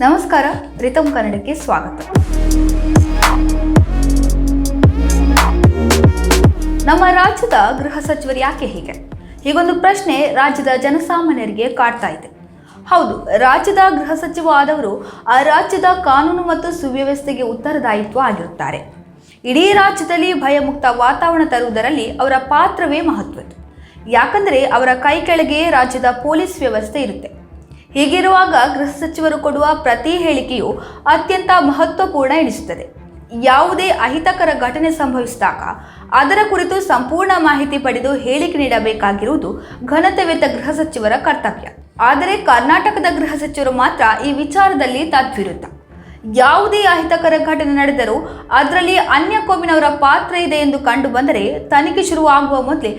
ನಮಸ್ಕಾರ ರಿತಮ್ ಕನ್ನಡಕ್ಕೆ ಸ್ವಾಗತ. ನಮ್ಮ ರಾಜ್ಯದ ಗೃಹ ಸಚಿವರು ಯಾಕೆ ಹೀಗೆ? ಹೀಗೊಂದು ಪ್ರಶ್ನೆ ರಾಜ್ಯದ ಜನಸಾಮಾನ್ಯರಿಗೆ ಕಾಡ್ತಾ ಇದೆ. ಹೌದು, ರಾಜ್ಯದ ಗೃಹ ಸಚಿವ ಆದವರು ಆ ರಾಜ್ಯದ ಕಾನೂನು ಮತ್ತು ಸುವ್ಯವಸ್ಥೆಗೆ ಉತ್ತರದಾಯಿತ್ವ ಆಗಿರುತ್ತಾರೆ. ಇಡೀ ರಾಜ್ಯದಲ್ಲಿ ಭಯಮುಕ್ತ ವಾತಾವರಣ ತರುವುದರಲ್ಲಿ ಅವರ ಪಾತ್ರವೇ ಮಹತ್ವದ್ದು. ಯಾಕಂದರೆ ಅವರ ಕೈ ಕೆಳಗೆ ರಾಜ್ಯದ ಪೊಲೀಸ್ ವ್ಯವಸ್ಥೆ ಇರುತ್ತೆ. ಹೀಗಿರುವಾಗ ಗೃಹ ಸಚಿವರು ಕೊಡುವ ಪ್ರತಿ ಹೇಳಿಕೆಯು ಅತ್ಯಂತ ಮಹತ್ವಪೂರ್ಣ ಎನಿಸುತ್ತದೆ. ಯಾವುದೇ ಅಹಿತಕರ ಘಟನೆ ಸಂಭವಿಸಿದಾಗ ಅದರ ಕುರಿತು ಸಂಪೂರ್ಣ ಮಾಹಿತಿ ಪಡೆದು ಹೇಳಿಕೆ ನೀಡಬೇಕಾಗಿರುವುದು ಘನತೆವೆತ್ತ ಗೃಹ ಸಚಿವರ ಕರ್ತವ್ಯ. ಆದರೆ ಕರ್ನಾಟಕದ ಗೃಹ ಸಚಿವರು ಮಾತ್ರ ಈ ವಿಚಾರದಲ್ಲಿ ತದ್ವಿರುದ್ಧ. ಯಾವುದೇ ಅಹಿತಕರ ಘಟನೆ ನಡೆದರೂ ಅದರಲ್ಲಿ ಅನ್ಯ ಕೋಮಿನವರ ಪಾತ್ರ ಇದೆ ಎಂದು ಕಂಡು ಬಂದರೆ ತನಿಖೆ ಶುರುವಾಗುವ ಮೊದಲೇ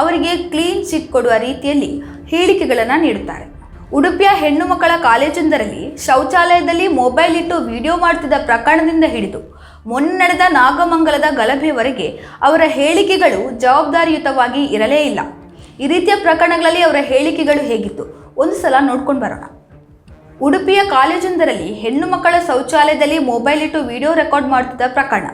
ಅವರಿಗೆ ಕ್ಲೀನ್ ಚಿಟ್ ಕೊಡುವ ರೀತಿಯಲ್ಲಿ ಹೇಳಿಕೆಗಳನ್ನು ನೀಡುತ್ತಾರೆ. ಉಡುಪಿಯ ಹೆಣ್ಣು ಮಕ್ಕಳ ಕಾಲೇಜೊಂದರಲ್ಲಿ ಶೌಚಾಲಯದಲ್ಲಿ ಮೊಬೈಲ್ ಇಟ್ಟು ವಿಡಿಯೋ ಮಾಡುತ್ತಿದ್ದ ಪ್ರಕರಣದಿಂದ ಹಿಡಿದು ಮೊನ್ನೆ ನಡೆದ ನಾಗಮಂಗಲದ ಗಲಭೆವರೆಗೆ ಅವರ ಹೇಳಿಕೆಗಳು ಜವಾಬ್ದಾರಿಯುತವಾಗಿ ಇರಲೇ ಇಲ್ಲ. ಈ ರೀತಿಯ ಪ್ರಕರಣಗಳಲ್ಲಿ ಅವರ ಹೇಳಿಕೆಗಳು ಹೇಗಿತ್ತು? ಒಂದು ಸಲ ನೋಡ್ಕೊಂಡು ಬರೋಣ. ಉಡುಪಿಯ ಕಾಲೇಜೊಂದರಲ್ಲಿ ಹೆಣ್ಣು ಮಕ್ಕಳ ಶೌಚಾಲಯದಲ್ಲಿ ಮೊಬೈಲ್ ಇಟ್ಟು ವಿಡಿಯೋ ರೆಕಾರ್ಡ್ ಮಾಡುತ್ತಿದ್ದ ಪ್ರಕರಣ.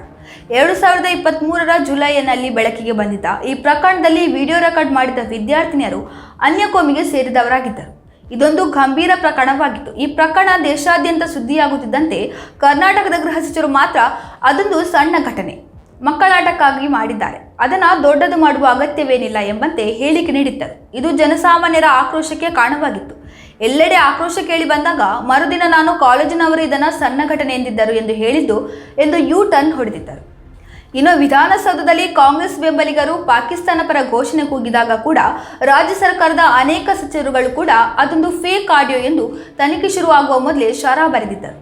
ಎರಡು ಸಾವಿರದ ಇಪ್ಪತ್ತ್ಮೂರರ ಜುಲೈನಲ್ಲಿ ಬೆಳಕಿಗೆ ಬಂದಿದ್ದ ಈ ಪ್ರಕರಣದಲ್ಲಿ ವಿಡಿಯೋ ರೆಕಾರ್ಡ್ ಮಾಡಿದ ವಿದ್ಯಾರ್ಥಿನಿಯರು ಅನ್ಯಕೋಮಿಗೆ ಸೇರಿದವರಾಗಿದ್ದರು. ಇದೊಂದು ಗಂಭೀರ ಪ್ರಕರಣವಾಗಿತ್ತು. ಈ ಪ್ರಕರಣ ದೇಶಾದ್ಯಂತ ಸುದ್ದಿಯಾಗುತ್ತಿದ್ದಂತೆ ಕರ್ನಾಟಕದ ಗೃಹ ಸಚಿವರು ಮಾತ್ರ ಅದೊಂದು ಸಣ್ಣ ಘಟನೆ ಮಕ್ಕಳಾಟಕ್ಕಾಗಿ ಮಾಡಿದ್ದಾರೆ. ಅದನ್ನು ದೊಡ್ಡದು ಮಾಡುವ ಅಗತ್ಯವೇನಿಲ್ಲ ಎಂಬಂತೆ ಹೇಳಿಕೆ ನೀಡಿದ್ದರು. ಇದು ಜನಸಾಮಾನ್ಯರ ಆಕ್ರೋಶಕ್ಕೆ ಕಾರಣವಾಗಿತ್ತು. ಎಲ್ಲೆಡೆ ಆಕ್ರೋಶ ಕೇಳಿ ಬಂದಾಗ ಮರುದಿನ ನಾನು ಕಾಲೇಜಿನವರು ಇದನ್ನು ಸಣ್ಣ ಘಟನೆ ಎಂದಿದ್ದರು ಎಂದು ಹೇಳಿದ್ದು ಎಂದು ಯೂ ಟರ್ನ್ ಹೊಡೆದಿದ್ದರು. ಇನ್ನು ವಿಧಾನಸೌಧದಲ್ಲಿ ಕಾಂಗ್ರೆಸ್ ಬೆಂಬಲಿಗರು ಪಾಕಿಸ್ತಾನ ಪರ ಘೋಷಣೆ ಕೂಗಿದಾಗ ಕೂಡ ರಾಜ್ಯ ಸರ್ಕಾರದ ಅನೇಕ ಸಚಿವರುಗಳು ಕೂಡ ಅದೊಂದು ಫೇಕ್ ಆಡಿಯೋ ಎಂದು ತನಿಖೆ ಶುರುವಾಗುವ ಮೊದಲೇ ಶರಾ ಬರೆದಿದ್ದರು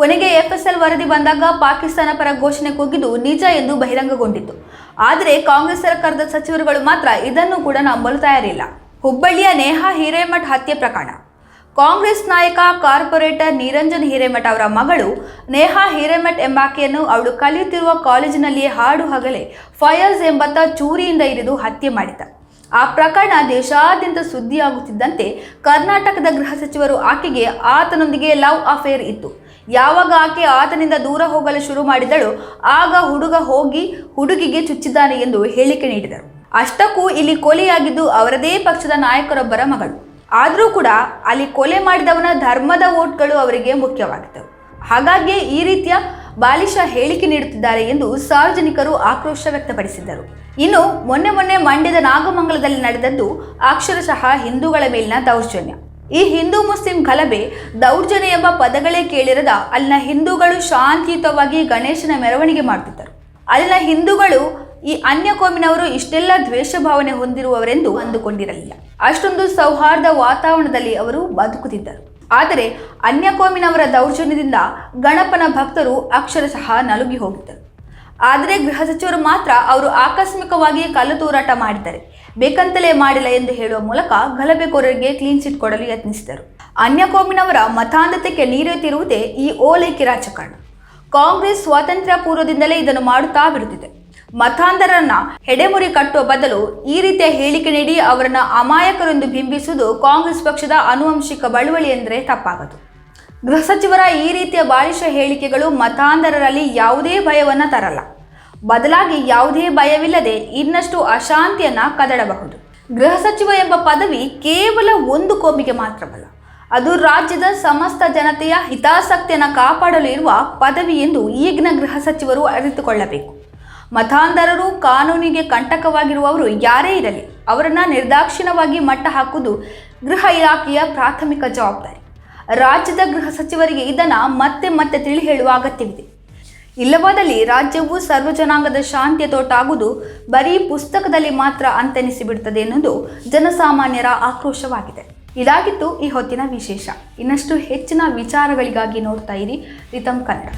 ಕೊನೆಗೆ ಎಫ್ಎಸ್ಎಲ್ ವರದಿ ಬಂದಾಗ ಪಾಕಿಸ್ತಾನ ಪರ ಘೋಷಣೆ ಕೂಗಿದ್ದು ನಿಜ ಎಂದು ಬಹಿರಂಗಗೊಂಡಿತ್ತು. ಆದರೆ ಕಾಂಗ್ರೆಸ್ ಸರ್ಕಾರದ ಸಚಿವರುಗಳು ಮಾತ್ರ ಇದನ್ನು ಕೂಡ ನಂಬಲು ತಯಾರಿಲ್ಲ. ಹುಬ್ಬಳ್ಳಿಯ ನೇಹಾ ಹಿರೇಮಠ್ ಹತ್ಯೆ ಪ್ರಕರಣ. ಕಾಂಗ್ರೆಸ್ ನಾಯಕ, ಕಾರ್ಪೊರೇಟರ್ ನಿರಂಜನ್ ಹಿರೇಮಠ್ ಅವರ ಮಗಳು ನೇಹಾ ಹಿರೇಮಠ್ ಎಂಬಾಕೆಯನ್ನು ಅವಳು ಕಲಿಯುತ್ತಿರುವ ಕಾಲೇಜಿನಲ್ಲಿಯೇ ಹಾಡು ಹಗಲೇ ಫಯರ್ಸ್ ಎಂಬತ್ತ ಚೂರಿಯಿಂದ ಇರಿದು ಹತ್ಯೆ ಮಾಡಿದ್ದ. ಆ ಪ್ರಕರಣ ದೇಶಾದ್ಯಂತ ಸುದ್ದಿಯಾಗುತ್ತಿದ್ದಂತೆ ಕರ್ನಾಟಕದ ಗೃಹ ಸಚಿವರು ಆಕೆಗೆ ಆತನೊಂದಿಗೆ ಲವ್ ಅಫೇರ್ ಇತ್ತು. ಯಾವಾಗ ಆಕೆ ಆತನಿಂದ ದೂರ ಹೋಗಲು ಶುರು ಮಾಡಿದಳು, ಆಗ ಹುಡುಗ ಹೋಗಿ ಹುಡುಗಿಗೆ ಚುಚ್ಚಿದ್ದಾನೆ ಎಂದು ಹೇಳಿಕೆ ನೀಡಿದರು. ಅಷ್ಟಕ್ಕೂ ಇಲ್ಲಿ ಕೊಲೆಯಾಗಿದ್ದು ಅವರದೇ ಪಕ್ಷದ ನಾಯಕರೊಬ್ಬರ ಮಗಳು. ಆದರೂ ಕೂಡ ಅಲ್ಲಿ ಕೊಲೆ ಮಾಡಿದವನ ಧರ್ಮದ ಓಟ್ಗಳು ಅವರಿಗೆ ಮುಖ್ಯವಾಗಿದ್ದವು ಹಾಗಾಗಿ ಈ ರೀತಿಯ ಬಾಲಿಶ ಹೇಳಿಕೆ ನೀಡುತ್ತಿದ್ದಾರೆ ಎಂದು ಸಾರ್ವಜನಿಕರು ಆಕ್ರೋಶ ವ್ಯಕ್ತಪಡಿಸಿದ್ದರು. ಇನ್ನು ಮೊನ್ನೆ ಮೊನ್ನೆ ಮಂಡ್ಯದ ನಾಗಮಂಗಲದಲ್ಲಿ ನಡೆದದ್ದು ಅಕ್ಷರಶಃ ಹಿಂದೂಗಳ ಮೇಲಿನ ದೌರ್ಜನ್ಯ. ಈ ಹಿಂದೂ ಮುಸ್ಲಿಂ ಗಲಭೆ ದೌರ್ಜನ್ಯ ಎಂಬ ಪದಗಳೇ ಕೇಳಿರದ ಅಲ್ಲಿನ ಹಿಂದೂಗಳು ಶಾಂತಿಯುತವಾಗಿ ಗಣೇಶನ ಮೆರವಣಿಗೆ ಮಾಡುತ್ತಿದ್ದರು ಅಲ್ಲಿನ ಹಿಂದೂಗಳು ಈ ಅನ್ಯ ಕೋಮಿನವರು ಇಷ್ಟೆಲ್ಲ ದ್ವೇಷ ಭಾವನೆ ಹೊಂದಿರುವವರೆಂದು ಅಂದುಕೊಂಡಿರಲಿಲ್ಲ. ಅಷ್ಟೊಂದು ಸೌಹಾರ್ದ ವಾತಾವರಣದಲ್ಲಿ ಅವರು ಬದುಕುತ್ತಿದ್ದರು. ಆದರೆ ಅನ್ಯ ಕೋಮಿನವರ ದೌರ್ಜನ್ಯದಿಂದ ಗಣಪನ ಭಕ್ತರು ಅಕ್ಷರಶಃ ನಲುಗಿ ಹೋಗಿದ್ದರು. ಆದರೆ ಗೃಹ ಸಚಿವರು ಮಾತ್ರ ಅವರು ಆಕಸ್ಮಿಕವಾಗಿ ಕಲ್ಲು ತೂರಾಟ ಮಾಡಿದ್ದಾರೆ. ಬೇಕಂತಲೇ ಮಾಡಿಲ್ಲ ಎಂದು ಹೇಳುವ ಮೂಲಕ ಗಲಭೆಕೋರರಿಗೆ ಕ್ಲೀನ್ ಚಿಟ್ ಕೊಡಲು ಯತ್ನಿಸಿದರು. ಅನ್ಯ ಕೋಮಿನವರ ಮತಾಂಧತೆಗೆ ನೀರೆತ್ತಿರುವುದೇ ಈ ಓಲೈಕೆ ರಾಜಕಾರಣ. ಕಾಂಗ್ರೆಸ್ ಸ್ವಾತಂತ್ರ್ಯ ಪೂರ್ವದಿಂದಲೇ ಇದನ್ನು ಮಾಡುತ್ತಾ ಬಿಡುತ್ತಿದೆ. ಮತಾಂಧರನ್ನ ಹೆಡೆಮುರಿ ಕಟ್ಟುವ ಬದಲು ಈ ರೀತಿಯ ಹೇಳಿಕೆ ನೀಡಿ ಅವರನ್ನ ಅಮಾಯಕರೆಂದು ಬಿಂಬಿಸುವುದು ಕಾಂಗ್ರೆಸ್ ಪಕ್ಷದ ಆನುವಂಶಿಕ ಬಳುವಳಿ ಎಂದರೆ ತಪ್ಪಾಗದು. ಗೃಹ ಸಚಿವರ ಈ ರೀತಿಯ ಬಾಲಿಷ ಹೇಳಿಕೆಗಳು ಮತಾಂಧರರಲ್ಲಿ ಯಾವುದೇ ಭಯವನ್ನ ತರಲ್ಲ. ಬದಲಾಗಿ ಯಾವುದೇ ಭಯವಿಲ್ಲದೆ ಇನ್ನಷ್ಟು ಅಶಾಂತಿಯನ್ನ ಕದಡಬಹುದು. ಗೃಹ ಸಚಿವ ಎಂಬ ಪದವಿ ಕೇವಲ ಒಂದು ಕೋಮಿಗೆ ಮಾತ್ರವಲ್ಲ, ಅದು ರಾಜ್ಯದ ಸಮಸ್ತ ಜನತೆಯ ಹಿತಾಸಕ್ತಿಯನ್ನು ಕಾಪಾಡಲು ಇರುವ ಪದವಿ ಎಂದು ಈಗಿನ ಗೃಹ ಸಚಿವರು ಅರಿತುಕೊಳ್ಳಬೇಕು. ಮತಾಂಧರರು ಕಾನೂನಿಗೆ ಕಂಟಕವಾಗಿರುವವರು ಯಾರೇ ಇರಲಿ, ಅವರನ್ನು ನಿರ್ದಾಕ್ಷಿಣ್ಯವಾಗಿ ಮಟ್ಟ ಹಾಕುವುದು ಗೃಹ ಇಲಾಖೆಯ ಪ್ರಾಥಮಿಕ ಜವಾಬ್ದಾರಿ. ರಾಜ್ಯದ ಗೃಹ ಸಚಿವರಿಗೆ ಇದನ್ನು ಮತ್ತೆ ಮತ್ತೆ ತಿಳಿ ಹೇಳುವ ಅಗತ್ಯವಿದೆ. ಇಲ್ಲವಾದಲ್ಲಿ ರಾಜ್ಯವು ಸರ್ವಜನಾಂಗದ ಶಾಂತಿಯ ತೋಟ ಆಗುವುದು ಬರೀ ಪುಸ್ತಕದಲ್ಲಿ ಮಾತ್ರ ಅಂತೆನಿಸಿಬಿಡುತ್ತದೆ ಎನ್ನುವುದು ಜನಸಾಮಾನ್ಯರ ಆಕ್ರೋಶವಾಗಿದೆ. ಇದಾಗಿತ್ತು ಈ ಹೊತ್ತಿನ ವಿಶೇಷ. ಇನ್ನಷ್ಟು ಹೆಚ್ಚಿನ ವಿಚಾರಗಳಿಗಾಗಿ ನೋಡ್ತಾ ಇರಿ ರಿತಮ್ ಕನ್ನಡ.